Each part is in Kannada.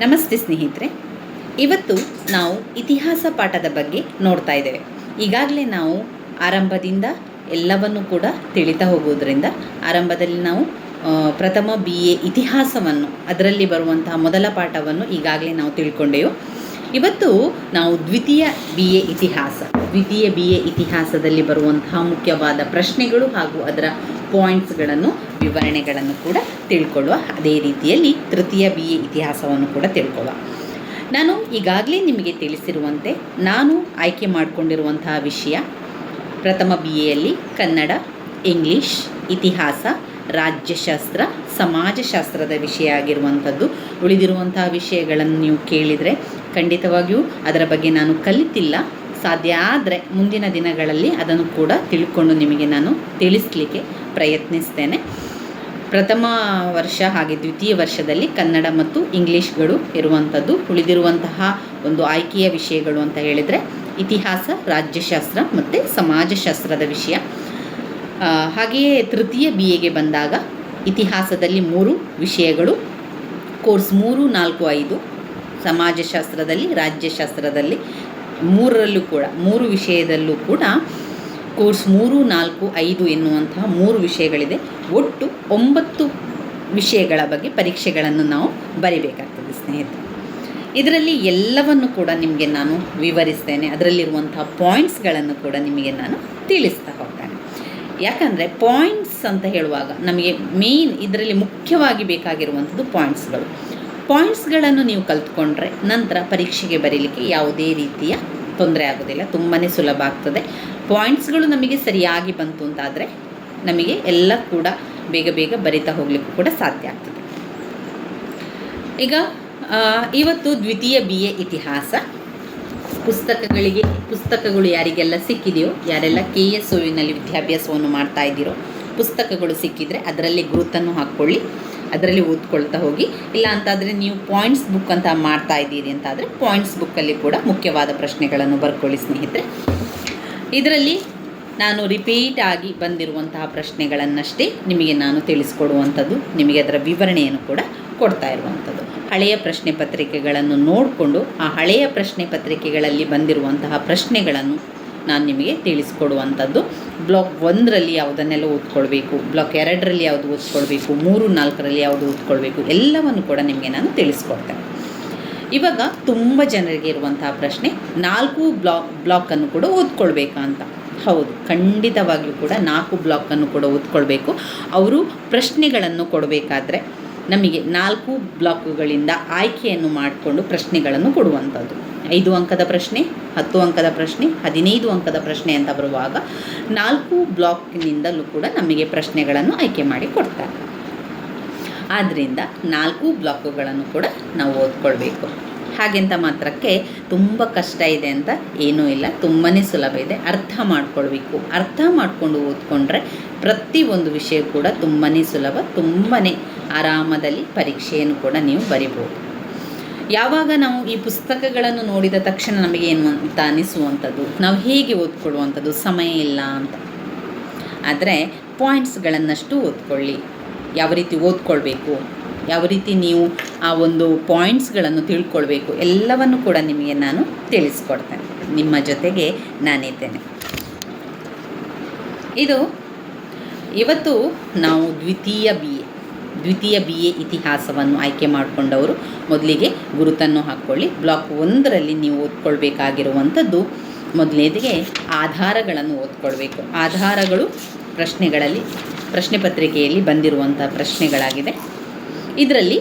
ನಮಸ್ತೆ ಸ್ನೇಹಿತರೆ. ಇವತ್ತು ನಾವು ಇತಿಹಾಸ ಪಾಠದ ಬಗ್ಗೆ ನೋಡ್ತಾ ಇದ್ದೇವೆ. ಈಗಾಗಲೇ ನಾವು ಆರಂಭದಿಂದ ಎಲ್ಲವನ್ನು ಕೂಡ ತಿಳಿತಾ ಹೋಗೋದ್ರಿಂದ ಆರಂಭದಲ್ಲಿ ನಾವು ಪ್ರಥಮ ಬಿ ಎ ಇತಿಹಾಸವನ್ನು, ಅದರಲ್ಲಿ ಬರುವಂತಹ ಮೊದಲ ಪಾಠವನ್ನು ಈಗಾಗಲೇ ನಾವು ತಿಳ್ಕೊಂಡೆವು. ಇವತ್ತು ನಾವು ದ್ವಿತೀಯ ಬಿ ಎ ಇತಿಹಾಸ, ದ್ವಿತೀಯ ಬಿ ಎ ಇತಿಹಾಸದಲ್ಲಿ ಬರುವಂತಹ ಮುಖ್ಯವಾದ ಪ್ರಶ್ನೆಗಳು ಹಾಗೂ ಅದರ ಪಾಯಿಂಟ್ಸ್ಗಳನ್ನು ವಿವರಣೆಗಳನ್ನು ಕೂಡ ತಿಳ್ಕೊಳ್ಳುವ. ಅದೇ ರೀತಿಯಲ್ಲಿ ತೃತೀಯ ಬಿ ಎ ಇತಿಹಾಸವನ್ನು ಕೂಡ ತಿಳ್ಕೊಳ್ಳುವ. ನಾನು ಈಗಾಗಲೇ ನಿಮಗೆ ತಿಳಿಸಿರುವಂತೆ ನಾನು ಆಯ್ಕೆ ಮಾಡಿಕೊಂಡಿರುವಂತಹ ವಿಷಯ ಪ್ರಥಮ ಬಿ ಎಯಲ್ಲಿ ಕನ್ನಡ, ಇಂಗ್ಲೀಷ್, ಇತಿಹಾಸ, ರಾಜ್ಯಶಾಸ್ತ್ರ, ಸಮಾಜಶಾಸ್ತ್ರದ ವಿಷಯ ಆಗಿರುವಂಥದ್ದು. ಉಳಿದಿರುವಂತಹ ವಿಷಯಗಳನ್ನು ನೀವು ಕೇಳಿದರೆ ಖಂಡಿತವಾಗಿಯೂ ಅದರ ಬಗ್ಗೆ ನಾನು ಕಲಿತಿಲ್ಲ. ಸಾಧ್ಯ ಆದರೆ ಮುಂದಿನ ದಿನಗಳಲ್ಲಿ ಅದನ್ನು ಕೂಡ ತಿಳ್ಕೊಂಡು ನಿಮಗೆ ನಾನು ತಿಳಿಸ್ಲಿಕ್ಕೆ ಪ್ರಯತ್ನಿಸ್ತೇನೆ. ಪ್ರಥಮ ವರ್ಷ ಹಾಗೆ ದ್ವಿತೀಯ ವರ್ಷದಲ್ಲಿ ಕನ್ನಡ ಮತ್ತು ಇಂಗ್ಲೀಷ್ಗಳು ಇರುವಂಥದ್ದು ಉಳಿದಿರುವಂತಹ ಒಂದು ಆಯ್ಕೆಯ ವಿಷಯಗಳು ಅಂತ ಹೇಳಿದರೆ ಇತಿಹಾಸ, ರಾಜ್ಯಶಾಸ್ತ್ರ ಮತ್ತು ಸಮಾಜಶಾಸ್ತ್ರದ ವಿಷಯ. ಹಾಗೆಯೇ ತೃತೀಯ ಬಿ ಎಗೆ ಬಂದಾಗ ಇತಿಹಾಸದಲ್ಲಿ ಮೂರು ವಿಷಯಗಳು, ಕೋರ್ಸ್ ಮೂರು ನಾಲ್ಕು ಐದು, ಸಮಾಜಶಾಸ್ತ್ರದಲ್ಲಿ, ರಾಜ್ಯಶಾಸ್ತ್ರದಲ್ಲಿ ಮೂರರಲ್ಲೂ ಕೂಡ, ಮೂರು ವಿಷಯದಲ್ಲೂ ಕೂಡ ಕೋರ್ಸ್ ಮೂರು, ನಾಲ್ಕು, ಐದು ಎನ್ನುವಂತಹ ಮೂರು ವಿಷಯಗಳಿದೆ. ಒಟ್ಟು ಒಂಬತ್ತು ವಿಷಯಗಳ ಬಗ್ಗೆ ಪರೀಕ್ಷೆಗಳನ್ನು ನಾವು ಬರಿಬೇಕಾಗ್ತದೆ ಸ್ನೇಹಿತರೆ. ಇದರಲ್ಲಿ ಎಲ್ಲವನ್ನು ಕೂಡ ನಿಮಗೆ ನಾನು ವಿವರಿಸ್ತೇನೆ. ಅದರಲ್ಲಿರುವಂತಹ ಪಾಯಿಂಟ್ಸ್ಗಳನ್ನು ಕೂಡ ನಿಮಗೆ ನಾನು ತಿಳಿಸ್ತಾ ಹೋಗ್ತೇನೆ. ಯಾಕಂದರೆ ಪಾಯಿಂಟ್ಸ್ ಅಂತ ಹೇಳುವಾಗ ನಮಗೆ ಮೇಯ್ನ್ ಇದರಲ್ಲಿ ಮುಖ್ಯವಾಗಿ ಬೇಕಾಗಿರುವಂಥದ್ದು ಪಾಯಿಂಟ್ಸ್ಗಳು. ಪಾಯಿಂಟ್ಸ್ಗಳನ್ನು ನೀವು ಕಲ್ತ್ಕೊಂಡ್ರೆ ನಂತರ ಪರೀಕ್ಷೆಗೆ ಬರೀಲಿಕ್ಕೆ ಯಾವುದೇ ರೀತಿಯ ತೊಂದರೆ ಆಗೋದಿಲ್ಲ. ತುಂಬಾ ಸುಲಭ ಆಗ್ತದೆ. ಪಾಯಿಂಟ್ಸ್ಗಳು ನಮಗೆ ಸರಿಯಾಗಿ ಬಂತು ಅಂತಾದರೆ ನಮಗೆ ಎಲ್ಲ ಕೂಡ ಬೇಗ ಬೇಗ ಬರಿತಾ ಹೋಗ್ಲಿಕ್ಕೂ ಕೂಡ ಸಾಧ್ಯ ಆಗ್ತದೆ. ಈಗ ಇವತ್ತು ದ್ವಿತೀಯ ಬಿ ಎ ಇತಿಹಾಸ. ಪುಸ್ತಕಗಳಿಗೆ, ಪುಸ್ತಕಗಳು ಯಾರಿಗೆಲ್ಲ ಸಿಕ್ಕಿದೆಯೋ, ಯಾರೆಲ್ಲ ಕೆ ಎಸ್ ಒವಿನಲ್ಲಿ ವಿದ್ಯಾಭ್ಯಾಸವನ್ನು ಮಾಡ್ತಾ ಇದ್ದೀರೋ, ಪುಸ್ತಕಗಳು ಸಿಕ್ಕಿದರೆ ಅದರಲ್ಲಿ ಗುರುತನ್ನು ಹಾಕ್ಕೊಳ್ಳಿ. ಅದರಲ್ಲಿ ಓದ್ಕೊಳ್ತಾ ಹೋಗಿ, ಇಲ್ಲ ಅಂತಾದರೆ ನೀವು ಪಾಯಿಂಟ್ಸ್ ಬುಕ್ ಅಂತ ಮಾಡ್ತಾ ಇದ್ದೀರಿ ಅಂತಾದರೆ ಪಾಯಿಂಟ್ಸ್ ಬುಕ್ಕಲ್ಲಿ ಕೂಡ ಮುಖ್ಯವಾದ ಪ್ರಶ್ನೆಗಳನ್ನು ಬರ್ಕೊಳ್ಳಿ ಸ್ನೇಹಿತರೆ. ಇದರಲ್ಲಿ ನಾನು ರಿಪೀಟ್ ಆಗಿ ಬಂದಿರುವಂತಹ ಪ್ರಶ್ನೆಗಳನ್ನಷ್ಟೇ ನಿಮಗೆ ನಾನು ತಿಳಿಸ್ಕೊಡುವಂಥದ್ದು, ನಿಮಗೆ ಅದರ ವಿವರಣೆಯನ್ನು ಕೂಡ ಕೊಡ್ತಾ ಇರುವಂಥದ್ದು. ಹಳೆಯ ಪ್ರಶ್ನೆ ಪತ್ರಿಕೆಗಳನ್ನು ನೋಡಿಕೊಂಡು, ಆ ಹಳೆಯ ಪ್ರಶ್ನೆ ಪತ್ರಿಕೆಗಳಲ್ಲಿ ಬಂದಿರುವಂತಹ ಪ್ರಶ್ನೆಗಳನ್ನು ನಾನು ನಿಮಗೆ ತಿಳಿಸ್ಕೊಡುವಂಥದ್ದು. ಬ್ಲಾಕ್ ಒಂದರಲ್ಲಿ ಯಾವುದನ್ನೆಲ್ಲ ಓದ್ಕೊಳ್ಬೇಕು, ಬ್ಲಾಕ್ ಎರಡರಲ್ಲಿ ಯಾವುದು ಓದ್ಕೊಳ್ಬೇಕು, ಮೂರು ನಾಲ್ಕರಲ್ಲಿ ಯಾವುದು ಓದ್ಕೊಳ್ಬೇಕು, ಎಲ್ಲವನ್ನು ಕೂಡ ನಿಮಗೆ ನಾನು ತಿಳಿಸ್ಕೊಡ್ತೇನೆ. ಇವಾಗ ತುಂಬ ಜನರಿಗೆ ಇರುವಂತಹ ಪ್ರಶ್ನೆ, ನಾಲ್ಕು ಬ್ಲಾಕ್, ಬ್ಲಾಕನ್ನು ಕೂಡ ಓದ್ಕೊಳ್ಬೇಕಾ ಅಂತ. ಹೌದು, ಖಂಡಿತವಾಗಿಯೂ ಕೂಡ ನಾಲ್ಕು ಬ್ಲಾಕನ್ನು ಕೂಡ ಓದ್ಕೊಳ್ಬೇಕು. ಅವರು ಪ್ರಶ್ನೆಗಳನ್ನು ಕೊಡಬೇಕಾದ್ರೆ ನಮಗೆ ನಾಲ್ಕು ಬ್ಲಾಕುಗಳಿಂದ ಆಯ್ಕೆಯನ್ನು ಮಾಡಿಕೊಂಡು ಪ್ರಶ್ನೆಗಳನ್ನು ಕೊಡುವಂಥದ್ದು. ಐದು ಅಂಕದ ಪ್ರಶ್ನೆ, ಹತ್ತು ಅಂಕದ ಪ್ರಶ್ನೆ, ಹದಿನೈದು ಅಂಕದ ಪ್ರಶ್ನೆ ಅಂತ ಬರುವಾಗ ನಾಲ್ಕು ಬ್ಲಾಕ್ನಿಂದಲೂ ಕೂಡ ನಮಗೆ ಪ್ರಶ್ನೆಗಳನ್ನು ಆಯ್ಕೆ ಮಾಡಿ ಕೊಡ್ತಾರೆ. ಆದ್ದರಿಂದ ನಾಲ್ಕು ಬ್ಲಾಕುಗಳನ್ನು ಕೂಡ ನಾವು ಓದ್ಕೊಳ್ಬೇಕು. ಹಾಗೆಂತ ಮಾತ್ರಕ್ಕೆ ತುಂಬ ಕಷ್ಟ ಇದೆ ಅಂತ ಏನೂ ಇಲ್ಲ ತುಂಬಾ ಸುಲಭ ಇದೆ. ಅರ್ಥ ಮಾಡ್ಕೊಳ್ಬೇಕು. ಅರ್ಥ ಮಾಡಿಕೊಂಡು ಓದ್ಕೊಂಡ್ರೆ ಪ್ರತಿ ಒಂದು ವಿಷಯ ಕೂಡ ತುಂಬಾ ಸುಲಭ ತುಂಬಾ ಆರಾಮದಲ್ಲಿ ಪರೀಕ್ಷೆಯನ್ನು ಕೂಡ ನೀವು ಬರಿಬೋದು. ಯಾವಾಗ ನಾವು ಈ ಪುಸ್ತಕಗಳನ್ನು ನೋಡಿದ ತಕ್ಷಣ ನಮಗೆ ಏನು ಅಂತ ಅನಿಸುವಂಥದ್ದು? ನಾವು ಹೇಗೆ ಓದ್ಕೊಳ್ಳುವಂಥದ್ದು? ಸಮಯ ಇಲ್ಲ ಅಂತ. ಆದರೆ ಪಾಯಿಂಟ್ಸ್ಗಳನ್ನಷ್ಟು ಓದ್ಕೊಳ್ಳಿ. ಯಾವ ರೀತಿ ಓದ್ಕೊಳ್ಬೇಕು? ಯಾವ ರೀತಿ ನೀವು ಆ ಒಂದು ಪಾಯಿಂಟ್ಸ್ಗಳನ್ನು ತಿಳ್ಕೊಳ್ಬೇಕು? ಎಲ್ಲವನ್ನು ಕೂಡ ನಿಮಗೆ ನಾನು ತಿಳಿಸ್ಕೊಡ್ತೇನೆ. ನಿಮ್ಮ ಜೊತೆಗೆ ನಾನಿದ್ದೇನೆ. ಇದು ಇವತ್ತು ನಾವು ದ್ವಿತೀಯ ಬಿ ದ್ವಿತೀಯ ಬಿ ಎ ಇತಿಹಾಸವನ್ನು ಆಯ್ಕೆ ಮಾಡಿಕೊಂಡವರು. ಮೊದಲಿಗೆ ಗುರುತನ್ನು ಹಾಕ್ಕೊಳ್ಳಿ ಬ್ಲಾಕ್ ಒಂದರಲ್ಲಿ ನೀವು ಓದ್ಕೊಳ್ಬೇಕಾಗಿರುವಂಥದ್ದು ಮೊದಲನೇದಿಗೆ ಆಧಾರಗಳನ್ನು ಓದ್ಕೊಳ್ಬೇಕು. ಆಧಾರಗಳು ಪ್ರಶ್ನೆಗಳಲ್ಲಿ, ಪ್ರಶ್ನೆ ಪತ್ರಿಕೆಯಲ್ಲಿ ಬಂದಿರುವಂಥ ಪ್ರಶ್ನೆಗಳಾಗಿದೆ ಇದರಲ್ಲಿ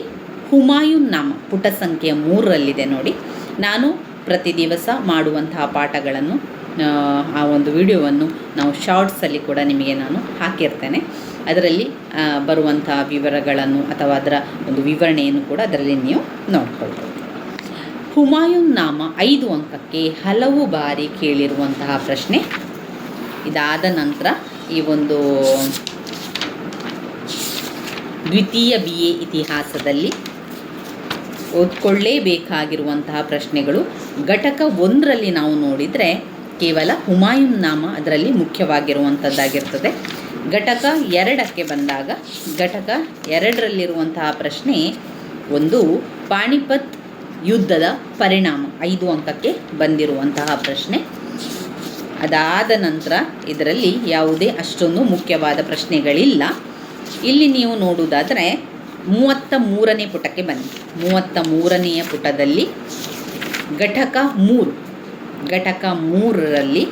ಹುಮಾಯೂನ್ ನಾಮ, ಪುಟ ಸಂಖ್ಯೆ ಮೂರರಲ್ಲಿದೆ ನೋಡಿ. ನಾನು ಪ್ರತಿ ದಿವಸ ಮಾಡುವಂತಹ ಪಾಠಗಳನ್ನು ಆ, ಒಂದು ವಿಡಿಯೋವನ್ನು ನಾವು ಶಾರ್ಟ್ಸಲ್ಲಿ ಕೂಡ ನಿಮಗೆ ನಾನು ಹಾಕಿರ್ತೇನೆ. ಅದರಲ್ಲಿ ಬರುವಂಥ ವಿವರಗಳನ್ನು ಅಥವಾ ಅದರ ಒಂದು ವಿವರಣೆಯನ್ನು ಕೂಡ ಅದರಲ್ಲಿ ನೀವು ನೋಡ್ಕೊಳ್ಬೋದು. ಹುಮಾಯೂನ್ ನಾಮ ಐದು ಅಂಕಕ್ಕೆ ಹಲವು ಬಾರಿ ಕೇಳಿರುವಂತಹ ಪ್ರಶ್ನೆ. ಇದಾದ ನಂತರ ಈ ಒಂದು ದ್ವಿತೀಯ ಬಿ ಎ ಇತಿಹಾಸದಲ್ಲಿ ಓದ್ಕೊಳ್ಳೇಬೇಕಾಗಿರುವಂತಹ ಪ್ರಶ್ನೆಗಳು. ಘಟಕ ಒಂದರಲ್ಲಿ ನಾವು ನೋಡಿದರೆ ಕೇವಲ ಹುಮಾಯೂನ್ ನಾಮ ಅದರಲ್ಲಿ ಮುಖ್ಯವಾಗಿರುವಂಥದ್ದಾಗಿರ್ತದೆ. ಘಟಕ ಎರಡಕ್ಕೆ ಬಂದಾಗ, ಘಟಕ ಎರಡರಲ್ಲಿರುವಂತಹ ಪ್ರಶ್ನೆ ಒಂದು ಪಾಣಿಪತ್ ಯುದ್ಧದ ಪರಿಣಾಮ, ಐದು ಅಂಕಕ್ಕೆ ಬಂದಿರುವಂತಹ ಪ್ರಶ್ನೆ. ಅದಾದ ನಂತರ ಇದರಲ್ಲಿ ಯಾವುದೇ ಅಷ್ಟೊಂದು ಮುಖ್ಯವಾದ ಪ್ರಶ್ನೆಗಳಿಲ್ಲ. ಇಲ್ಲಿ ನೀವು ನೋಡುವುದಾದರೆ, ಮೂವತ್ತ ಮೂರನೇ ಪುಟಕ್ಕೆ ಬನ್ನಿ. ಮೂವತ್ತ ಮೂರನೆಯ ಪುಟದಲ್ಲಿ ಘಟಕ ಮೂರು. ಘಟಕ ಮೂರರಲ್ಲಿ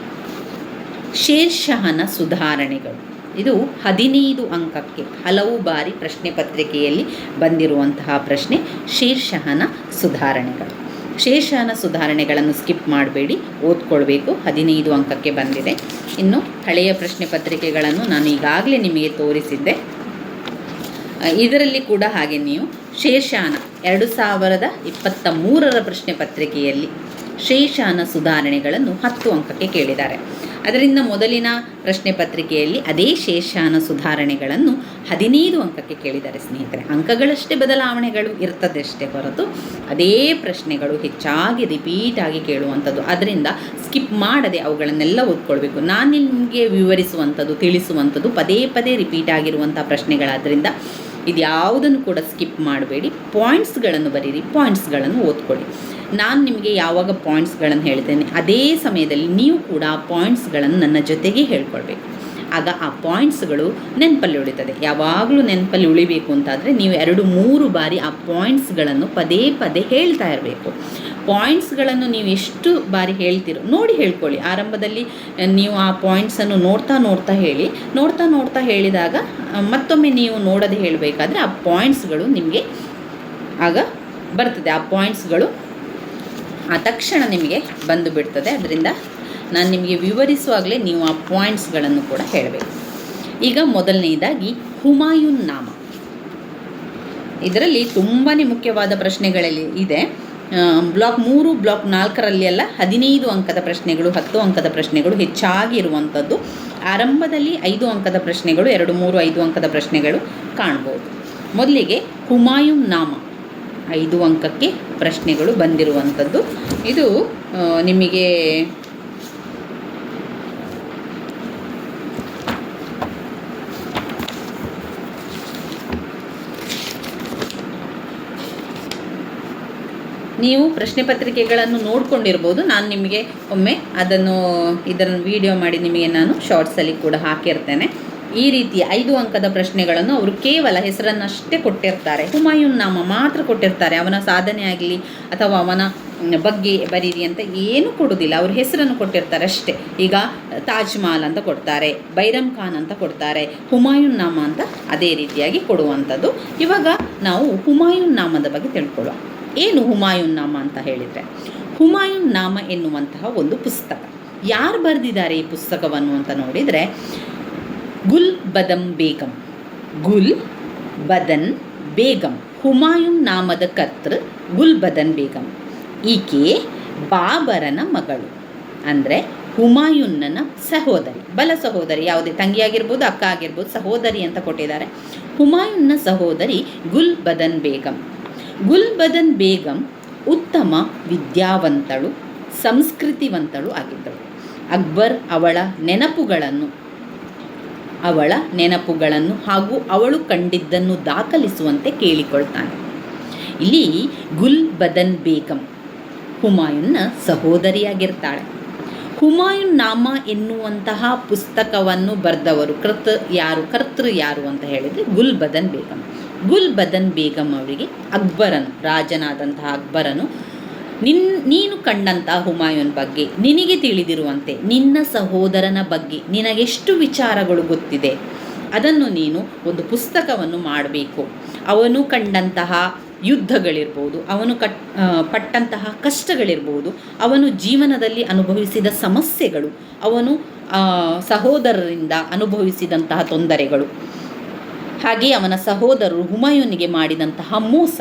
ಶೇರ್ಷಹನ ಸುಧಾರಣೆಗಳು. ಇದು ಹದಿನೈದು ಅಂಕಕ್ಕೆ ಹಲವು ಬಾರಿ ಪ್ರಶ್ನೆ ಪತ್ರಿಕೆಯಲ್ಲಿ ಬಂದಿರುವಂತಹ ಪ್ರಶ್ನೆ, ಶೇರ್ಷಹನ ಸುಧಾರಣೆಗಳು. ಶೇಷನ ಸುಧಾರಣೆಗಳನ್ನು ಸ್ಕಿಪ್ ಮಾಡಬೇಡಿ, ಓದ್ಕೊಳ್ಬೇಕು, ಹದಿನೈದು ಅಂಕಕ್ಕೆ ಬಂದಿದೆ. ಇನ್ನು ಹಳೆಯ ಪ್ರಶ್ನೆ ಪತ್ರಿಕೆಗಳನ್ನು ನಾನು ಈಗಾಗಲೇ ನಿಮಗೆ ತೋರಿಸಿದ್ದೆ. ಇದರಲ್ಲಿ ಕೂಡ ಹಾಗೆ ನೀವು ಶೇಷಾನ ಎರಡು ಸಾವಿರದ ಇಪ್ಪತ್ತ ಮೂರರ ಪ್ರಶ್ನೆ ಪತ್ರಿಕೆಯಲ್ಲಿ ಶೇಷಾನ ಸುಧಾರಣೆಗಳನ್ನು ಹತ್ತು ಅಂಕಕ್ಕೆ ಕೇಳಿದ್ದಾರೆ. ಅದರಿಂದ ಮೊದಲಿನ ಪ್ರಶ್ನೆ ಪತ್ರಿಕೆಯಲ್ಲಿ ಅದೇ ಶೇಷಾನ ಸುಧಾರಣೆಗಳನ್ನು ಹದಿನೈದು ಅಂಕಕ್ಕೆ ಕೇಳಿದ್ದಾರೆ ಸ್ನೇಹಿತರೆ. ಅಂಕಗಳಷ್ಟೇ ಬದಲಾವಣೆಗಳು ಇರ್ತದಷ್ಟೇ ಹೊರತು ಅದೇ ಪ್ರಶ್ನೆಗಳು ಹೆಚ್ಚಾಗಿ ರಿಪೀಟ್ ಆಗಿ ಕೇಳುವಂಥದ್ದು. ಅದರಿಂದ ಸ್ಕಿಪ್ ಮಾಡದೆ ಅವುಗಳನ್ನೆಲ್ಲ ಓದ್ಕೊಳ್ಬೇಕು. ನಾನು ನಿಮಗೆ ವಿವರಿಸುವಂಥದ್ದು, ತಿಳಿಸುವಂಥದ್ದು ಪದೇ ಪದೇ ರಿಪೀಟ್ ಆಗಿರುವಂಥ ಪ್ರಶ್ನೆಗಳಾದ್ದರಿಂದ ಇದ್ಯಾವುದನ್ನು ಕೂಡ ಸ್ಕಿಪ್ ಮಾಡಬೇಡಿ. ಪಾಯಿಂಟ್ಸ್ಗಳನ್ನು ಬರೀರಿ ಪಾಯಿಂಟ್ಸ್ಗಳನ್ನು ಓದ್ಕೊಳ್ಳಿ. ನಾನು ನಿಮಗೆ ಯಾವಾಗ ಪಾಯಿಂಟ್ಸ್ಗಳನ್ನು ಹೇಳ್ತೇನೆ, ಅದೇ ಸಮಯದಲ್ಲಿ ನೀವು ಕೂಡ ಆ ಪಾಯಿಂಟ್ಸ್ಗಳನ್ನು ನನ್ನ ಜೊತೆಗೆ ಹೇಳ್ಕೊಳ್ಬೇಕು. ಆಗ ಆ ಪಾಯಿಂಟ್ಸ್ಗಳು ನೆನಪಲ್ಲಿ ಉಳಿತದೆ. ಯಾವಾಗಲೂ ನೆನಪಲ್ಲಿ ಉಳಿಬೇಕು ಅಂತಾದರೆ ನೀವು ಎರಡು, ಮೂರು ಬಾರಿ ಆ ಪಾಯಿಂಟ್ಸ್ಗಳನ್ನು ಪದೇ ಪದೇ ಹೇಳ್ತಾ ಇರಬೇಕು. ಪಾಯಿಂಟ್ಸ್ಗಳನ್ನು ನೀವು ಎಷ್ಟು ಬಾರಿ ಹೇಳ್ತೀರೋ, ನೋಡಿ ಹೇಳ್ಕೊಳ್ಳಿ. ಆರಂಭದಲ್ಲಿ ನೀವು ಆ ಪಾಯಿಂಟ್ಸನ್ನು ನೋಡ್ತಾ ನೋಡ್ತಾ ಹೇಳಿ, ನೋಡ್ತಾ ನೋಡ್ತಾ ಹೇಳಿದಾಗ ಮತ್ತೊಮ್ಮೆ ನೀವು ನೋಡದೆ ಹೇಳಬೇಕಾದ್ರೆ ಆ ಪಾಯಿಂಟ್ಸ್ಗಳು ನಿಮಗೆ ಆಗ ಬರ್ತದೆ. ಆ ಪಾಯಿಂಟ್ಸ್ಗಳು ಆ ತಕ್ಷಣ ನಿಮಗೆ ಬಂದು ಬಿಡ್ತದೆ. ಅದರಿಂದ ನಾನು ನಿಮಗೆ ವಿವರಿಸುವಾಗಲೇ ನೀವು ಆ ಪಾಯಿಂಟ್ಸ್ಗಳನ್ನು ಕೂಡ ಹೇಳಬೇಕು. ಈಗ ಮೊದಲನೆಯದಾಗಿ ಹುಮಾಯೂನ್ ನಾಮ. ಇದರಲ್ಲಿ ತುಂಬಾ ಮುಖ್ಯವಾದ ಪ್ರಶ್ನೆಗಳಲ್ಲಿ ಇದೆ. ಬ್ಲಾಕ್ ಮೂರು, ಬ್ಲಾಕ್ ನಾಲ್ಕರಲ್ಲಿ ಎಲ್ಲ ಹದಿನೈದು ಅಂಕದ ಪ್ರಶ್ನೆಗಳು, ಹತ್ತು ಅಂಕದ ಪ್ರಶ್ನೆಗಳು ಹೆಚ್ಚಾಗಿ ಇರುವಂಥದ್ದು. ಆರಂಭದಲ್ಲಿ ಐದು ಅಂಕದ ಪ್ರಶ್ನೆಗಳು, ಎರಡು, ಮೂರು, ಐದು ಅಂಕದ ಪ್ರಶ್ನೆಗಳು ಕಾಣ್ಬೋದು. ಮೊದಲಿಗೆ ಹುಮಾಯೂನ್ ನಾಮ. ಐದು ಅಂಕಕ್ಕೆ ಪ್ರಶ್ನೆಗಳು ಬಂದಿರುವಂಥದ್ದು. ಇದು ನಿಮಗೆ ನೀವು ಪ್ರಶ್ನೆ ಪತ್ರಿಕೆಗಳನ್ನು ನೋಡ್ಕೊಂಡಿರ್ಬೋದು. ನಾನು ನಿಮಗೆ ಒಮ್ಮೆ ಅದನ್ನು, ಇದನ್ನು ವಿಡಿಯೋ ಮಾಡಿ ನಿಮಗೆ ನಾನು ಶಾರ್ಟ್ಸಲ್ಲಿ ಕೂಡ ಹಾಕಿರ್ತೇನೆ. ಈ ರೀತಿ ಐದು ಅಂಕದ ಪ್ರಶ್ನೆಗಳನ್ನು ಅವರು ಕೇವಲ ಹೆಸರನ್ನಷ್ಟೇ ಕೊಟ್ಟಿರ್ತಾರೆ. ಹುಮಾಯೂನ್ ನಾಮ ಮಾತ್ರ ಕೊಟ್ಟಿರ್ತಾರೆ. ಅವನ ಸಾಧನೆ ಆಗಲಿ ಅಥವಾ ಅವನ ಬಗ್ಗೆ ಬರೀರಿ ಅಂತ ಏನು ಕೊಡೋದಿಲ್ಲ ಅವ್ರ ಹೆಸರನ್ನು ಕೊಟ್ಟಿರ್ತಾರೆ ಅಷ್ಟೇ. ಈಗ ತಾಜ್ ಮಹಲ್ ಅಂತ ಕೊಡ್ತಾರೆ ಬೈರಮ್ ಖಾನ್ ಅಂತ ಕೊಡ್ತಾರೆ, ಹುಮಾಯೂನ್ ನಾಮ ಅಂತ ಅದೇ ರೀತಿಯಾಗಿ ಕೊಡುವಂಥದ್ದು. ಇವಾಗ ನಾವು ಹುಮಾಯೂನ್ ನಾಮದ ಬಗ್ಗೆ ತಿಳ್ಕೊಳ್ಳುವ ಏನು ಹುಮಾಯೂನ್ ನಾಮ ಅಂತ ಹೇಳಿದರೆ? ಹುಮಾಯೂನ್ ನಾಮ ಎನ್ನುವಂತಹ ಒಂದು ಪುಸ್ತಕ. ಯಾರು ಬರೆದಿದ್ದಾರೆ ಈ ಪುಸ್ತಕವನ್ನು ಅಂತ ನೋಡಿದರೆ ಗುಲ್ ಬದಂ ಬೇಗಂ. ಗುಲ್ ಬದನ್ ಬೇಗಂ. ಹುಮಾಯೂನ್ ನಾಮದ ಕರ್ತೃ ಗುಲ್ ಬದನ್ ಬೇಗಂ. ಈಕೆ ಬಾಬರನ ಮಗಳು. ಅಂದರೆ ಹುಮಾಯುನ್ನನ ಸಹೋದರಿ. ಬಲ ಸಹೋದರಿ, ಯಾವುದೇ ತಂಗಿಯಾಗಿರ್ಬೋದು ಅಕ್ಕ ಆಗಿರ್ಬೋದು, ಸಹೋದರಿ ಅಂತ ಕೊಟ್ಟಿದ್ದಾರೆ. ಹುಮಾಯೂನ್ನ ಸಹೋದರಿ ಗುಲ್ ಬದನ್ ಬೇಗಂ. ಗುಲ್ ಬದನ್ ಬೇಗಂ ಉತ್ತಮ ವಿದ್ಯಾವಂತಳು, ಸಂಸ್ಕೃತಿವಂತಳು ಆಗಿದ್ದಳು. ಅಕ್ಬರ್ ಅವಳ ನೆನಪುಗಳನ್ನು ಅವಳ ನೆನಪುಗಳನ್ನು ಹಾಗೂ ಅವಳು ಕಂಡಿದ್ದನ್ನು ದಾಖಲಿಸುವಂತೆ ಕೇಳಿಕೊಳ್ತಾನೆ. ಇಲ್ಲಿ ಗುಲ್ ಬದನ್ ಬೇಗಂ ಹುಮಾಯೂನ್ನ ಸಹೋದರಿಯಾಗಿರ್ತಾಳೆ. ಹುಮಾಯೂನ್ ನಾಮ ಎನ್ನುವಂತಹ ಪುಸ್ತಕವನ್ನು ಬರೆದವರು ಕೃತ ಯಾರು, ಕರ್ತೃ ಯಾರು ಅಂತ ಹೇಳಿದರೆ ಗುಲ್ ಬದನ್ ಬೇಗಂ. ಗುಲ್ ಬದನ್ ಬೇಗಂ ಅವರಿಗೆ ಅಕ್ಬರನು, ರಾಜನಾದಂತಹ ಅಕ್ಬರನು ನಿನ್, ನೀನು ಕಂಡಂತಹ ಹುಮಾಯೂನ್ ಬಗ್ಗೆ, ನಿನಗೆ ತಿಳಿದಿರುವಂತೆ, ನಿನ್ನ ಸಹೋದರನ ಬಗ್ಗೆ ನಿನಗೆಷ್ಟು ವಿಚಾರಗಳು ಗೊತ್ತಿದೆ, ಅದನ್ನು ನೀನು ಒಂದು ಪುಸ್ತಕವನ್ನು ಮಾಡಬೇಕು. ಅವನು ಕಂಡಂತಹ ಯುದ್ಧಗಳಿರ್ಬೋದು, ಅವನು ಕಟ್ ಪಟ್ಟಂತಹ ಕಷ್ಟಗಳಿರ್ಬೋದು, ಅವನು ಜೀವನದಲ್ಲಿ ಅನುಭವಿಸಿದ ಸಮಸ್ಯೆಗಳು, ಅವನು ಸಹೋದರರಿಂದ ಅನುಭವಿಸಿದಂತಹ ತೊಂದರೆಗಳು. ಹಾಗೆ ಅವನ ಸಹೋದರರು ಹುಮಾಯೂನಿಗೆ ಮಾಡಿದಂತಹ ಮೋಸ,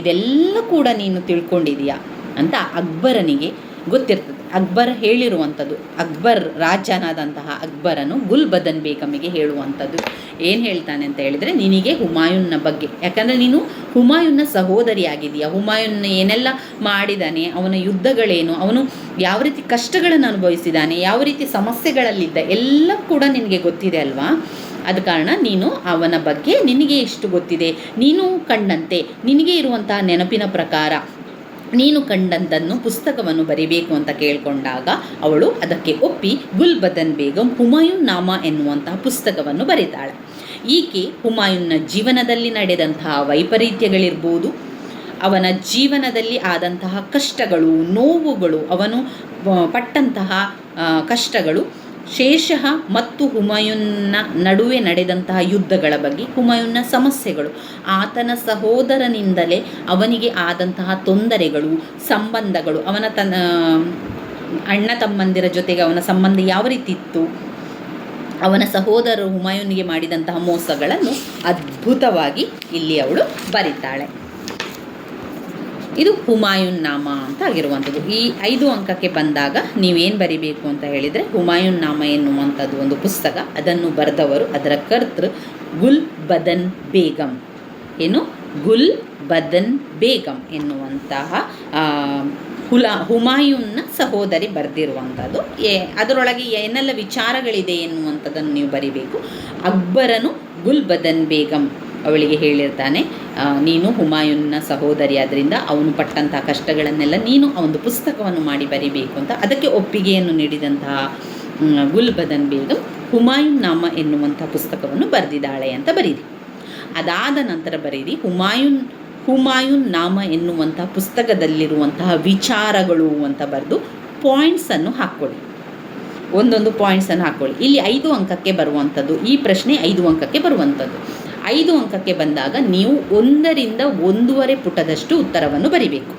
ಇದೆಲ್ಲ ಕೂಡ ನೀನು ತಿಳ್ಕೊಂಡಿದೀಯಾ ಅಂತ ಅಕ್ಬರನಿಗೆ ಗೊತ್ತಿರ್ತದೆ. ಅಕ್ಬರ್ ಹೇಳಿರುವಂಥದ್ದು, ಅಕ್ಬರ್ ರಾಜನಾದಂತಹ ಅಕ್ಬರನು ಗುಲ್ಬದನ್ ಬೇಗಮಿಗೆ ಹೇಳುವಂಥದ್ದು. ಏನು ಹೇಳ್ತಾನೆ ಅಂತ ಹೇಳಿದರೆ, ನಿನಗೆ ಹುಮಾಯೂನ್ನ ಬಗ್ಗೆ. ಯಾಕಂದರೆ ನೀನು ಹುಮಾಯೂನ್ನ ಸಹೋದರಿಯಾಗಿದೆಯಾ ಹುಮಾಯೂನ್ ಏನೆಲ್ಲ ಮಾಡಿದ್ದಾನೆ ಅವನ ಯುದ್ಧಗಳೇನು, ಅವನು ಯಾವ ರೀತಿ ಕಷ್ಟಗಳನ್ನು ಅನುಭವಿಸಿದ್ದಾನೆ ಯಾವ ರೀತಿ ಸಮಸ್ಯೆಗಳಲ್ಲಿದ್ದ ಎಲ್ಲ ಕೂಡ ನಿನಗೆ ಗೊತ್ತಿದೆ ಅಲ್ವಾ? ಆದ ಕಾರಣ ನೀನು ಅವನ ಬಗ್ಗೆ ನಿನಗೆ ಇಷ್ಟು ಗೊತ್ತಿದೆ? ನೀನು ಕಂಡಂತೆ, ನಿನಗೆ ಇರುವಂತಹ ನೆನಪಿನ ಪ್ರಕಾರ ನೀನು ಕಂಡಂತನ್ನು ಪುಸ್ತಕವನ್ನು ಬರಿಬೇಕು ಅಂತ ಕೇಳಿಕೊಂಡಾಗ ಅವಳು ಅದಕ್ಕೆ ಒಪ್ಪಿ ಗುಲ್ ಬದನ್ ಬೇಗಂ ಹುಮಾಯೂನ್ ನಾಮ ಎನ್ನುವಂತಹ ಪುಸ್ತಕವನ್ನು ಬರೀತಾಳೆ. ಈಕೆ ಹುಮಾಯೂನ್ನ ಜೀವನದಲ್ಲಿ ನಡೆದಂತಹ ವೈಪರೀತ್ಯಗಳಿರ್ಬೋದು. ಅವನ ಜೀವನದಲ್ಲಿ ಆದಂತಹ ಕಷ್ಟಗಳು, ನೋವುಗಳು, ಅವನು ಪಟ್ಟಂತಹ ಕಷ್ಟಗಳು ಶೇಷಃ ಮತ್ತು ಹುಮಾಯೂನ್ನ ನಡುವೆ ನಡೆದಂತಹ ಯುದ್ಧಗಳ ಬಗ್ಗೆ ಹುಮಾಯೂನ್ನ ಸಮಸ್ಯೆಗಳು. ಆತನ ಸಹೋದರನಿಂದಲೇ ಅವನಿಗೆ ಆದಂತಹ ತೊಂದರೆಗಳು, ಸಂಬಂಧಗಳು, ಅವನ ತನ್ನ ಅಣ್ಣ ತಮ್ಮಂದಿರ ಜೊತೆಗೆ ಅವನ ಸಂಬಂಧ ಯಾವ ರೀತಿ ಇತ್ತು? ಅವನ ಸಹೋದರರು ಹುಮಾಯೂನಿಗೆ ಮಾಡಿದಂತಹ ಮೋಸಗಳನ್ನು ಅದ್ಭುತವಾಗಿ ಇಲ್ಲಿ ಅವಳು ಬರಿತಾಳೆ. ಇದು ಹುಮಾಯೂನ್ ನಾಮ ಅಂತ ಆಗಿರುವಂಥದ್ದು. ಈ ಐದು ಅಂಕಕ್ಕೆ ಬಂದಾಗ ನೀವೇನು ಬರಿಬೇಕು ಅಂತ ಹೇಳಿದರೆ ಹುಮಾಯೂನ್ ನಾಮ ಎನ್ನುವಂಥದ್ದು ಒಂದು ಪುಸ್ತಕ. ಅದನ್ನು ಬರೆದವರು, ಅದರ ಕರ್ತೃ ಗುಲ್ ಬದನ್ ಬೇಗಂ. ಏನು? ಗುಲ್ ಬದನ್ ಬೇಗಂ ಎನ್ನುವಂತಹ ಹುಲಾ, ಹುಮಾಯೂನ್ನ ಸಹೋದರಿ ಬರೆದಿರುವಂಥದ್ದು. ಏ ಅದರೊಳಗೆ ಏನೆಲ್ಲ ವಿಚಾರಗಳಿದೆ ಎನ್ನುವಂಥದ್ದನ್ನು ನೀವು ಬರಿಬೇಕು. ಅಕ್ಬರನು ಗುಲ್ ಬದನ್ ಬೇಗಂ. ಅವಳಿಗೆ ಹೇಳಿರ್ತಾನೆ ನೀನು ಹುಮಾಯೂನ್ನ ಸಹೋದರಿ ಆದ್ದರಿಂದ ಅವನು ಪಟ್ಟಂತಹ ಕಷ್ಟಗಳನ್ನೆಲ್ಲ ನೀನು ಒಂದು ಪುಸ್ತಕವನ್ನು ಮಾಡಿ ಬರಿಬೇಕು ಅಂತ ಅದಕ್ಕೆ ಒಪ್ಪಿಗೆಯನ್ನು ನೀಡಿದಂತಹ ಗುಲ್ಬದನ್ ಗುಲ್ ಬದನ್ ಬೇಗಂ ಹುಮಾಯೂನ್ ನಾಮ ಎನ್ನುವಂಥ ಪುಸ್ತಕವನ್ನು ಬರೆದಿದ್ದಾಳೆ ಅಂತ ಬರೀರಿ. ಅದಾದ ನಂತರ ಬರೀರಿ, ಹುಮಾಯೂನ್ ಹುಮಾಯೂನ್ ನಾಮ ಎನ್ನುವಂಥ ಪುಸ್ತಕದಲ್ಲಿರುವಂತಹ ವಿಚಾರಗಳು ಅಂತ ಬರೆದು ಪಾಯಿಂಟ್ಸನ್ನು ಹಾಕ್ಕೊಳ್ಳಿ. ಒಂದೊಂದು ಪಾಯಿಂಟ್ಸನ್ನು ಹಾಕ್ಕೊಳ್ಳಿ. ಇಲ್ಲಿ ಐದು ಅಂಕಕ್ಕೆ ಬರುವಂಥದ್ದು ಈ ಪ್ರಶ್ನೆ ಐದು ಅಂಕಕ್ಕೆ ಬರುವಂಥದ್ದು ಐದು ಅಂಕಕ್ಕೆ ಬಂದಾಗ ನೀವು ಒಂದರಿಂದ ಒಂದೂವರೆ ಪುಟದಷ್ಟು ಉತ್ತರವನ್ನು ಬರಿಬೇಕು.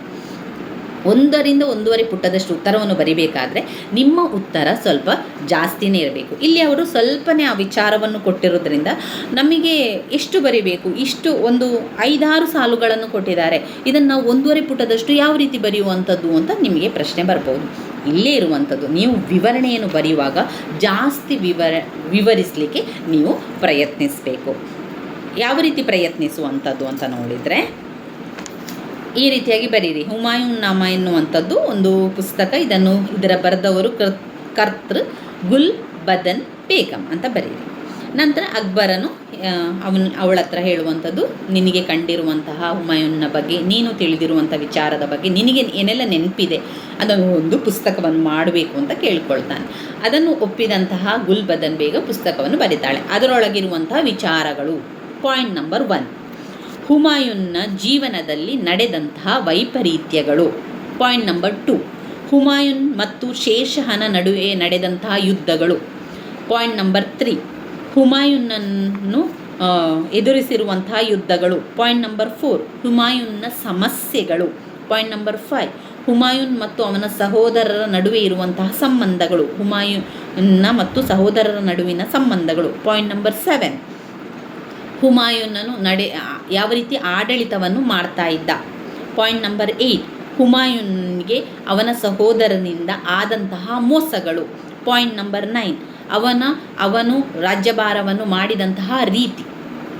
ಒಂದರಿಂದ ಒಂದೂವರೆ ಪುಟದಷ್ಟು ಉತ್ತರವನ್ನು ಬರಿಬೇಕಾದ್ರೆ ನಿಮ್ಮ ಉತ್ತರ ಸ್ವಲ್ಪ ಜಾಸ್ತಿನೇ ಇರಬೇಕು. ಇಲ್ಲಿ ಅವರು ಸ್ವಲ್ಪನೇ ಆ ವಿಚಾರವನ್ನು ಕೊಟ್ಟಿರೋದ್ರಿಂದ ನಮಗೆ ಎಷ್ಟು ಬರಿಬೇಕು? ಇಷ್ಟು ಒಂದು ಐದಾರು ಸಾಲುಗಳನ್ನು ಕೊಟ್ಟಿದ್ದಾರೆ. ಇದನ್ನು ನಾವು ಒಂದೂವರೆ ಪುಟದಷ್ಟು ಯಾವ ರೀತಿ ಬರೆಯುವಂಥದ್ದು ಅಂತ ನಿಮಗೆ ಪ್ರಶ್ನೆ ಬರ್ಬೋದು. ಇಲ್ಲೇ ಇರುವಂಥದ್ದು, ನೀವು ವಿವರಣೆಯನ್ನು ಬರೆಯುವಾಗ ಜಾಸ್ತಿ ವಿವರ, ವಿವರಿಸಲಿಕ್ಕೆ ನೀವು ಪ್ರಯತ್ನಿಸಬೇಕು. ಯಾವ ರೀತಿ ಪ್ರಯತ್ನಿಸುವಂಥದ್ದು ಅಂತ ನೋಡಿದರೆ ಈ ರೀತಿಯಾಗಿ ಬರೀರಿ. ಹುಮಾಯೂನ್ ನಾಮ ಎನ್ನುವಂಥದ್ದು ಒಂದು ಪುಸ್ತಕ. ಇದನ್ನು ಇದರ ಬರೆದವರು ಕರ್, ಕರ್ತೃ ಗುಲ್ ಬದನ್ ಬೇಗಂ ಅಂತ ಬರೀರಿ. ನಂತರ ಅಕ್ಬರನು ಅವನ, ಅವಳ ಹತ್ರ ಹೇಳುವಂಥದ್ದು, ನಿನಗೆ ಕಂಡಿರುವಂತಹ ಹುಮಾಯೂನ್ನ ಬಗ್ಗೆ, ನೀನು ತಿಳಿದಿರುವಂಥ ವಿಚಾರದ ಬಗ್ಗೆ, ನಿನಗೆ ಏನೆಲ್ಲ ನೆನಪಿದೆ, ಅದನ್ನು ಒಂದು ಪುಸ್ತಕವನ್ನು ಮಾಡಬೇಕು ಅಂತ ಕೇಳ್ಕೊಳ್ತಾನೆ. ಅದನ್ನು ಒಪ್ಪಿದಂತಹ ಗುಲ್ ಬದನ್ ಬೇಗ ಪುಸ್ತಕವನ್ನು ಬರೀತಾಳೆ. ಅದರೊಳಗಿರುವಂತಹ ವಿಚಾರಗಳು. Point number one. ಹುಮಾಯೂನ್ನ ಜೀವನದಲ್ಲಿ ನಡೆದಂತಹ ವೈಪರೀತ್ಯಗಳು. Point number two. ಹುಮಾಯೂನ್ ಮತ್ತು ಶೇಷಹನ ನಡುವೆ ನಡೆದಂತಹ ಯುದ್ಧಗಳು. Point number three. ಹುಮಾಯೂನನ್ನು ಆ, ಎದುರಿಸಿರುವಂತಹ ಯುದ್ಧಗಳು. Point number four. ಹುಮಾಯೂನ್ನ ಸಮಸ್ಯೆಗಳು. Point number five. ಹುಮಾಯೂನ್ ಮತ್ತು ಅವನ ಸಹೋದರರ ನಡುವೆ ಇರುವಂತಹ ಸಂಬಂಧಗಳು. ಹುಮಾಯೂನ್ನ ಮತ್ತು ಸಹೋದರರ ನಡುವಿನ ಸಂಬಂಧಗಳು. Point number seven. ಹುಮಾಯೂನನು ನಡೆ ಯಾವ ರೀತಿ ಆಡಳಿತವನ್ನು ಮಾಡ್ತಾ ಇದ್ದ? Point number eight. ಹುಮಾಯೂನ್ಗೆ ಅವನ ಸಹೋದರನಿಂದ ಆದಂತಹ ಮೋಸಗಳು. Point number nine. ಅವನ, ಅವನು ರಾಜ್ಯಭಾರವನ್ನು ಮಾಡಿದಂತಹ ರೀತಿ.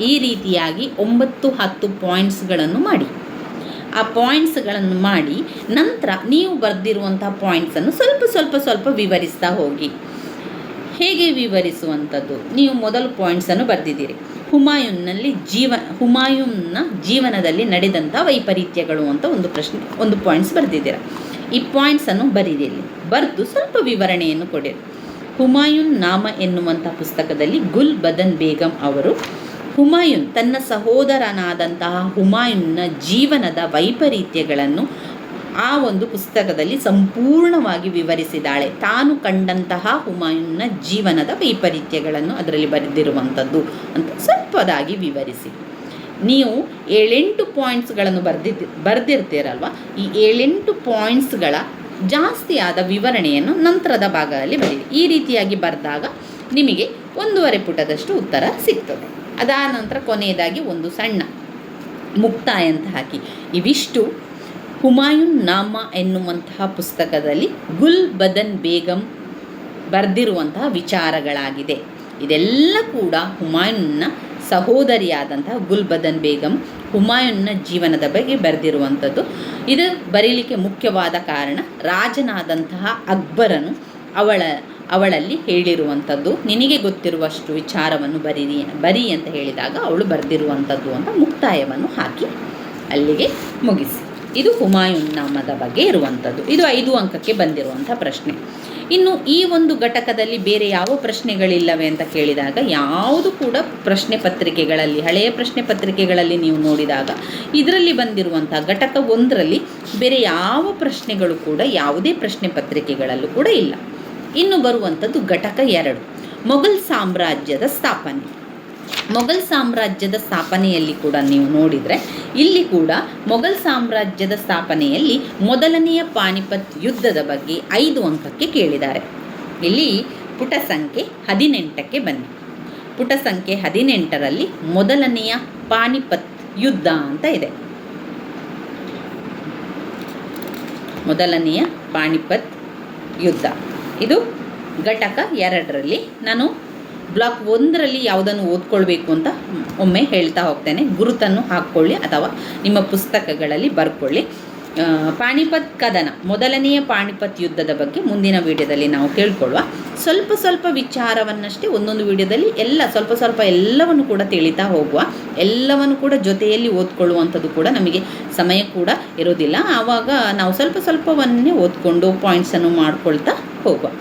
ಈ ರೀತಿಯಾಗಿ ಒಂಬತ್ತು, ಹತ್ತು ಪಾಯಿಂಟ್ಸ್ಗಳನ್ನು ಮಾಡಿ. ಆ ಪಾಯಿಂಟ್ಸ್ಗಳನ್ನು ಮಾಡಿ ನಂತರ ನೀವು ಬರೆದಿರುವಂಥ ಪಾಯಿಂಟ್ಸನ್ನು ಸ್ವಲ್ಪ ಸ್ವಲ್ಪ ಸ್ವಲ್ಪ ವಿವರಿಸ್ತಾ ಹೋಗಿ. ಹೇಗೆ ವಿವರಿಸುವಂಥದ್ದು? ನೀವು ಮೊದಲು ಪಾಯಿಂಟ್ಸನ್ನು ಬರೆದಿದ್ದೀರಿ. ಹುಮಾಯೂನ್ನಲ್ಲಿ ಜೀವ, ಹುಮಾಯೂನ್ನ ಜೀವನದಲ್ಲಿ ನಡೆದಂಥ ವೈಪರೀತ್ಯಗಳು ಅಂತ ಒಂದು ಪ್ರಶ್ನೆ, ಒಂದು ಪಾಯಿಂಟ್ಸ್ ಬರೆದಿದ್ದೀರ. ಈ ಪಾಯಿಂಟ್ಸನ್ನು ಬರೀರಿ ಬರೆದು ಸ್ವಲ್ಪ ವಿವರಣೆಯನ್ನು ಕೊಡಿರಿ ಹುಮಾಯೂನ್ ನಾಮ ಎನ್ನುವಂಥ ಪುಸ್ತಕದಲ್ಲಿ ಗುಲ್ ಬದನ್ ಬೇಗಂ ಅವರು, ಹುಮಾಯೂನ್ ತನ್ನ ಸಹೋದರನಾದಂತಹ ಹುಮಾಯೂನ್ನ ಜೀವನದ ವೈಪರೀತ್ಯಗಳನ್ನು ಆ ಒಂದು ಪುಸ್ತಕದಲ್ಲಿ ಸಂಪೂರ್ಣವಾಗಿ ವಿವರಿಸಿದ್ದಾಳೆ. ತಾನು ಕಂಡಂತಹ ಹುಮಾಯೂನ್ನ ಜೀವನದ ವೈಪರೀತ್ಯಗಳನ್ನು ಅದರಲ್ಲಿ ಬರೆದಿರುವಂಥದ್ದು ಅಂತ ಸ್ವಲ್ಪದಾಗಿ ವಿವರಿಸಿ. ನೀವು ಏಳೆಂಟು ಪಾಯಿಂಟ್ಸ್ಗಳನ್ನು ಬರೆದಿದ್ದು, ಬರೆದಿರ್ತೀರಲ್ವ? ಈ ಏಳೆಂಟು ಪಾಯಿಂಟ್ಸ್ಗಳ ಜಾಸ್ತಿಯಾದ ವಿವರಣೆಯನ್ನು ನಂತರದ ಭಾಗದಲ್ಲಿ ಬರೀರಿ. ಈ ರೀತಿಯಾಗಿ ಬರೆದಾಗ ನಿಮಗೆ ಒಂದೂವರೆ ಪುಟದಷ್ಟು ಉತ್ತರ ಸಿಗ್ತದೆ. ಅದಾದ ನಂತರ ಕೊನೆಯದಾಗಿ ಒಂದು ಸಣ್ಣ ಮುಕ್ತಾಯ ಅಂತ ಹಾಕಿ. ಇವಿಷ್ಟು ಹುಮಾಯೂನ್ ನಾಮ ಎನ್ನುವಂತಹ ಪುಸ್ತಕದಲ್ಲಿ ಗುಲ್ ಬದನ್ ಬೇಗಂ ಬರೆದಿರುವಂತಹ ವಿಚಾರಗಳಾಗಿದೆ. ಇದೆಲ್ಲ ಕೂಡ ಹುಮಾಯೂನ್ನ ಸಹೋದರಿಯಾದಂತಹ ಗುಲ್ಬದನ್ ಬೇಗಂ ಹುಮಾಯೂನ್ನ ಜೀವನದ ಬಗ್ಗೆ ಬರೆದಿರುವಂಥದ್ದು. ಇದು ಬರೀಲಿಕ್ಕೆ ಮುಖ್ಯವಾದ ಕಾರಣ ರಾಜನಾದಂತಹ ಅಕ್ಬರನು ಅವಳ, ಅವಳಲ್ಲಿ ಹೇಳಿರುವಂಥದ್ದು. ನಿನಗೆ ಗೊತ್ತಿರುವಷ್ಟು ವಿಚಾರವನ್ನು ಬರೀರಿ, ಬರಿ ಅಂತ ಹೇಳಿದಾಗ ಅವಳು ಬರೆದಿರುವಂಥದ್ದು ಅಂತ ಮುಕ್ತಾಯವನ್ನು ಹಾಕಿ ಅಲ್ಲಿಗೆ ಮುಗಿಸಿ. ಇದು ಹುಮಾಯೂನ್ ನಾಮದ ಬಗ್ಗೆ ಇರುವಂಥದ್ದು. ಇದು ಐದು ಅಂಕಕ್ಕೆ ಬಂದಿರುವಂಥ ಪ್ರಶ್ನೆ. ಇನ್ನು ಈ ಒಂದು ಘಟಕದಲ್ಲಿ ಬೇರೆ ಯಾವ ಪ್ರಶ್ನೆಗಳಿಲ್ಲವೆ ಅಂತ ಕೇಳಿದಾಗ ಯಾವುದು ಕೂಡ ಪ್ರಶ್ನೆ ಪತ್ರಿಕೆಗಳಲ್ಲಿ, ಹಳೆಯ ಪ್ರಶ್ನೆ ಪತ್ರಿಕೆಗಳಲ್ಲಿ ನೀವು ನೋಡಿದಾಗ ಇದರಲ್ಲಿ ಬಂದಿರುವಂಥ ಘಟಕ ಒಂದರಲ್ಲಿ ಬೇರೆ ಯಾವ ಪ್ರಶ್ನೆಗಳು ಕೂಡ ಯಾವುದೇ ಪ್ರಶ್ನೆ ಪತ್ರಿಕೆಗಳಲ್ಲೂ ಕೂಡ ಇಲ್ಲ. ಇನ್ನು ಬರುವಂಥದ್ದು ಘಟಕ ಎರಡು, ಮೊಘಲ್ ಸಾಮ್ರಾಜ್ಯದ ಸ್ಥಾಪನೆ. ಮೊಘಲ್ ಸಾಮ್ರಾಜ್ಯದ ಸ್ಥಾಪನೆಯಲ್ಲಿ ಕೂಡ ನೀವು ನೋಡಿದರೆ, ಇಲ್ಲಿ ಕೂಡ ಮೊಘಲ್ ಸಾಮ್ರಾಜ್ಯದ ಸ್ಥಾಪನೆಯಲ್ಲಿ ಮೊದಲನೆಯ ಪಾನಿಪತ್ ಯುದ್ಧದ ಬಗ್ಗೆ ಐದು ಅಂಕಕ್ಕೆ ಕೇಳಿದ್ದಾರೆ. ಇಲ್ಲಿ ಪುಟ ಸಂಖ್ಯೆ ಹದಿನೆಂಟಕ್ಕೆ ಬನ್ನಿ. ಪುಟ ಸಂಖ್ಯೆ ಹದಿನೆಂಟರಲ್ಲಿ ಮೊದಲನೆಯ ಪಾನಿಪತ್ ಯುದ್ಧ ಅಂತ ಇದೆ. ಮೊದಲನೆಯ ಪಾಣಿಪತ್ ಯುದ್ಧ. ಇದು ಘಟಕ ಎರಡರಲ್ಲಿ ನಾನು ಬ್ಲಾಕ್ ಒಂದರಲ್ಲಿ ಯಾವುದನ್ನು ಓದ್ಕೊಳ್ಬೇಕು ಅಂತ ಒಮ್ಮೆ ಹೇಳ್ತಾ ಹೋಗ್ತೇನೆ. ಗುರುತನ್ನು ಹಾಕ್ಕೊಳ್ಳಿ ಅಥವಾ ನಿಮ್ಮ ಪುಸ್ತಕಗಳಲ್ಲಿ ಬರ್ಕೊಳ್ಳಿ. ಪಾಣಿಪತ್ ಕದನ, ಮೊದಲನೆಯ ಪಾಣಿಪತ್ ಯುದ್ಧದ ಬಗ್ಗೆ ಮುಂದಿನ ವಿಡಿಯೋದಲ್ಲಿ ನಾವು ಕೇಳ್ಕೊಳ್ಳುವ. ಸ್ವಲ್ಪ ಸ್ವಲ್ಪ ವಿಚಾರವನ್ನಷ್ಟೇ ಒಂದೊಂದು ವಿಡಿಯೋದಲ್ಲಿ ಎಲ್ಲ, ಸ್ವಲ್ಪ ಸ್ವಲ್ಪ ಎಲ್ಲವನ್ನು ಕೂಡ ತಿಳಿತಾ ಹೋಗುವ. ಎಲ್ಲವನ್ನು ಕೂಡ ಜೊತೆಯಲ್ಲಿ ಓದ್ಕೊಳ್ಳುವಂಥದ್ದು ಕೂಡ ನಮಗೆ ಸಮಯ ಕೂಡ ಇರೋದಿಲ್ಲ ಆವಾಗ ನಾವು ಸ್ವಲ್ಪ ಸ್ವಲ್ಪವನ್ನೇ ಓದ್ಕೊಂಡು ಪಾಯಿಂಟ್ಸನ್ನು ಮಾಡ್ಕೊಳ್ತಾ ಹೋಗುವ.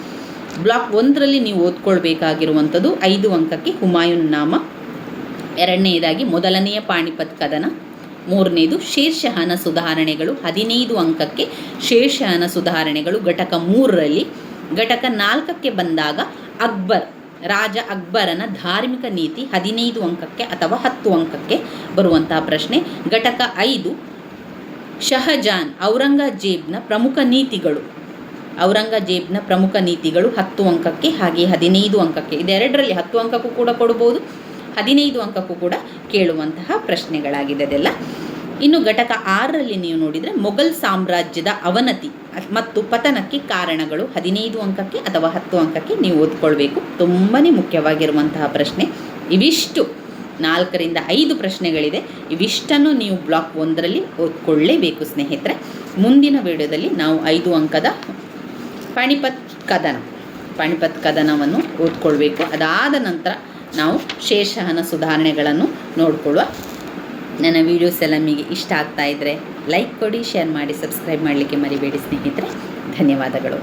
ಬ್ಲಾಕ್ ಒಂದರಲ್ಲಿ ನೀವು ಓದ್ಕೊಳ್ಬೇಕಾಗಿರುವಂಥದ್ದು ಐದು ಅಂಕಕ್ಕೆ ಹುಮಾಯೂನ್ ನಾಮ ಎರಡನೆಯದಾಗಿ ಮೊದಲನೆಯ ಪಾಣಿಪತ್ ಕದನ, ಮೂರನೇದು ಶೇರ್ಷಹನ ಸುಧಾರಣೆಗಳು, ಹದಿನೈದು ಅಂಕಕ್ಕೆ ಶೇರ್ಷಹನ ಸುಧಾರಣೆಗಳು ಘಟಕ ಮೂರರಲ್ಲಿ. ಘಟಕ ನಾಲ್ಕಕ್ಕೆ ಬಂದಾಗ ಅಕ್ಬರ್, ರಾಜ ಅಕ್ಬರನ ಧಾರ್ಮಿಕ ನೀತಿ ಹದಿನೈದು ಅಂಕಕ್ಕೆ ಅಥವಾ ಹತ್ತು ಅಂಕಕ್ಕೆ ಬರುವಂತಹ ಪ್ರಶ್ನೆ. ಘಟಕ ಐದು, ಶಹಜಾನ್ ಔರಂಗಜೇಬ್ನ ಪ್ರಮುಖ ನೀತಿಗಳು. ಔರಂಗಜೇಬ್ನ ಪ್ರಮುಖ ನೀತಿಗಳು ಹತ್ತು ಅಂಕಕ್ಕೆ ಹಾಗೆ ಹದಿನೈದು ಅಂಕಕ್ಕೆ. ಇದೆರಡರಲ್ಲಿ ಹತ್ತು ಅಂಕಕ್ಕೂ ಕೂಡ ಕೊಡ್ಬೋದು, ಹದಿನೈದು ಅಂಕಕ್ಕೂ ಕೂಡ ಕೇಳುವಂತಹ ಪ್ರಶ್ನೆಗಳಾಗಿದೆ ಅದೆಲ್ಲ. ಇನ್ನು ಘಟಕ ಆರರಲ್ಲಿ ನೀವು ನೋಡಿದರೆ ಮೊಘಲ್ ಸಾಮ್ರಾಜ್ಯದ ಅವನತಿ ಮತ್ತು ಪತನಕ್ಕೆ ಕಾರಣಗಳು ಹದಿನೈದು ಅಂಕಕ್ಕೆ ಅಥವಾ ಹತ್ತು ಅಂಕಕ್ಕೆ ನೀವು ಓದ್ಕೊಳ್ಬೇಕು. ತುಂಬಾ ಮುಖ್ಯವಾಗಿರುವಂತಹ ಪ್ರಶ್ನೆ. ಇವಿಷ್ಟು, ನಾಲ್ಕರಿಂದ ಐದು ಪ್ರಶ್ನೆಗಳಿದೆ. ಇವಿಷ್ಟನ್ನು ನೀವು ಬ್ಲಾಕ್ ಒಂದರಲ್ಲಿ ಓದ್ಕೊಳ್ಳೇಬೇಕು ಸ್ನೇಹಿತರೆ. ಮುಂದಿನ ವಿಡಿಯೋದಲ್ಲಿ ನಾವು ಐದು ಅಂಕದ ಪಾಣಿಪತ್ ಕದನ. ಪಾಣಿಪತ್ ಕದನವನ್ನು ಓದ್ಕೊಳ್ಬೇಕು. ಅದಾದ ನಂತರ ನಾವು ಶೇಷಹನ ಸುಧಾರಣೆಗಳನ್ನು ನೋಡಿಕೊಳ್ಳುವ ನನ್ನ ವೀಡಿಯೋಸ್ ಎಲ್ಲ ನಿಮಗೆ ಇಷ್ಟ ಆಗ್ತಾ ಇದ್ದರೆ ಲೈಕ್ ಕೊಡಿ ಶೇರ್ ಮಾಡಿ ಸಬ್ಸ್ಕ್ರೈಬ್ ಮಾಡಲಿಕ್ಕೆ ಮರಿಬೇಡಿ ಸ್ನೇಹಿತರೆ. ಧನ್ಯವಾದಗಳು.